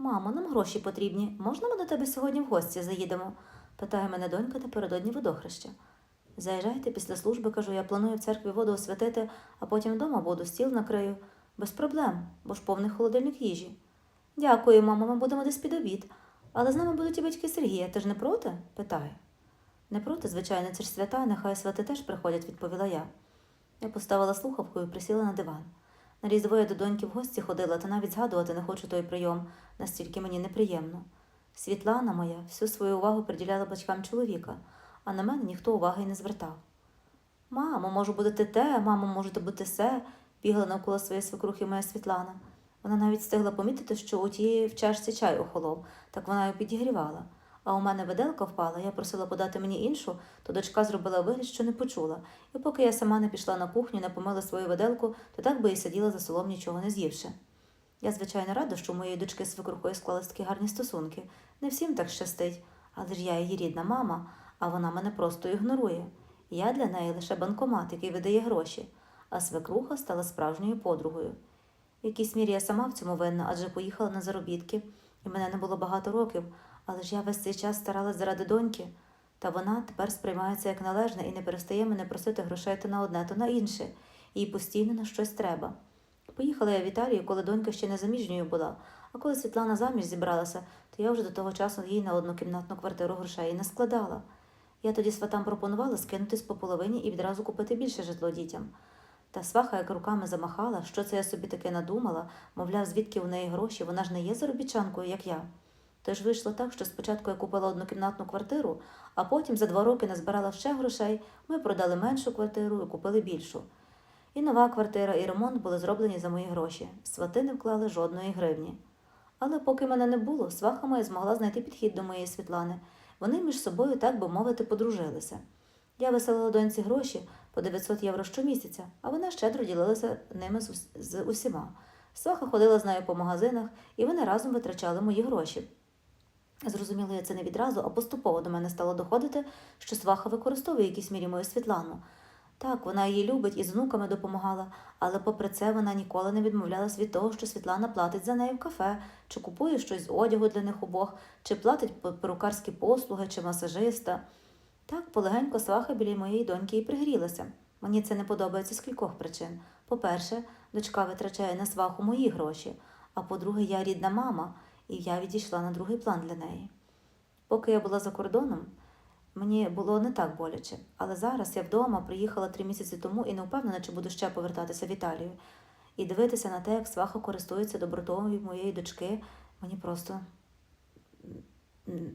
Мамо, нам гроші потрібні. Можна ми до тебе сьогодні в гості заїдемо? питає мене донька напередодні водохреща. Заїжджайте після служби, кажу, я планую в церкві воду освятити, а потім вдома буду, стіл накрию. Без проблем, бо ж повний холодильник їжі. Дякую, мамо, ми будемо десь під обід. Але з нами будуть і батьки Сергія, ти ж не проти? питаю. Не проти, звичайно, це ж свята, нехай свати теж приходять, відповіла я. Я поставила слухавку і присіла на диван. На різдво до доньки в гості ходила, та навіть згадувати не хочу той прийом, настільки мені неприємно. Світлана моя всю свою увагу приділяла батькам чоловіка, а на мене ніхто уваги й не звертав. Мамо, можу бути те, мамо, можете бути се, бігала навколо своєї свекрухи моя Світлана. Вона навіть встигла помітити, що у тієї в чашці чай охолов, так вона його підігрівала. А у мене виделка впала, я просила подати мені іншу, то дочка зробила вигляд, що не почула. І поки я сама не пішла на кухню, не помила свою виделку, то так би і сиділа за столом, нічого не з'ївши. Я, звичайно, рада, що у моєї дочки з свекрухою склались такі гарні стосунки. Не всім так щастить, але ж я її рідна мама, а вона мене просто ігнорує. Я для неї лише банкомат, який видає гроші, а свекруха стала справжньою подругою. В якійсь мірі я сама в цьому винна, адже поїхала на заробітки, і мене не було багато років, але ж я весь цей час старалась заради доньки. Та вона тепер сприймається як належне і не перестає мене просити грошей то на одне, то на інше, їй постійно на щось треба. Поїхала я в Італію, коли донька ще не заміжньою була, а коли Світлана заміж зібралася, то я вже до того часу їй на однокімнатну квартиру грошей не складала. Я тоді сватам пропонувала скинутись по половині і відразу купити більше житло дітям. Та сваха як руками замахала, що це я собі таке надумала, мовляв, звідки у неї гроші, вона ж не є заробітчанкою, як я. Тож вийшло так, що спочатку я купила однокімнатну квартиру, а потім за два роки назбирала ще грошей, ми продали меншу квартиру і купили більшу. І нова квартира, і ремонт були зроблені за мої гроші. Свати не вклали жодної гривні. Але поки мене не було, сваха моя змогла знайти підхід до моєї Світлани. Вони між собою, так би мовити, подружилися. Я виселила доньці гроші по 900 євро щомісяця, а вона щедро ділилася ними з, усіма. Сваха ходила з нею по магазинах, і вони разом витрачали мої гроші. Зрозуміло, я це не відразу, а поступово до мене стало доходити, що сваха використовує в якійсь мірі мою Світлану. Так, вона її любить і з внуками допомагала, але попри це вона ніколи не відмовлялась від того, що Світлана платить за неї в кафе, чи купує щось з одягу для них обох, чи платить перукарські послуги, чи масажиста. Так, полегенько сваха біля моєї доньки і пригрілася. Мені це не подобається з кількох причин. По-перше, дочка витрачає на сваху мої гроші, а по-друге, я рідна мама, і я відійшла на другий план для неї. Поки я була за кордоном, мені було не так боляче, але зараз я вдома приїхала три місяці тому і не впевнена, чи буду ще повертатися в Італію. І дивитися на те, як сваха користується добротою моєї дочки, мені просто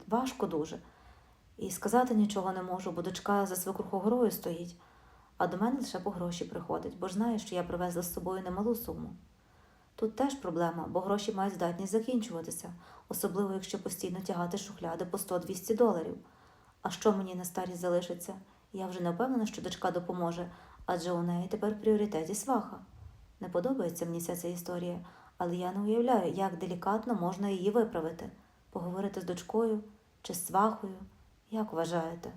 важко дуже. І сказати нічого не можу, бо дочка за свекруху горою стоїть, а до мене лише по гроші приходить, бо ж знає, що я привезла з собою немалу суму. Тут теж проблема, бо гроші мають здатність закінчуватися, особливо якщо постійно тягати шухляди по 100-200 доларів. А що мені на старість залишиться? Я вже не впевнена, що дочка допоможе, адже у неї тепер пріоритеті сваха. Не подобається мені вся ця історія, але я не уявляю, як делікатно можна її виправити, поговорити з дочкою чи з свахою. Як вважаєте?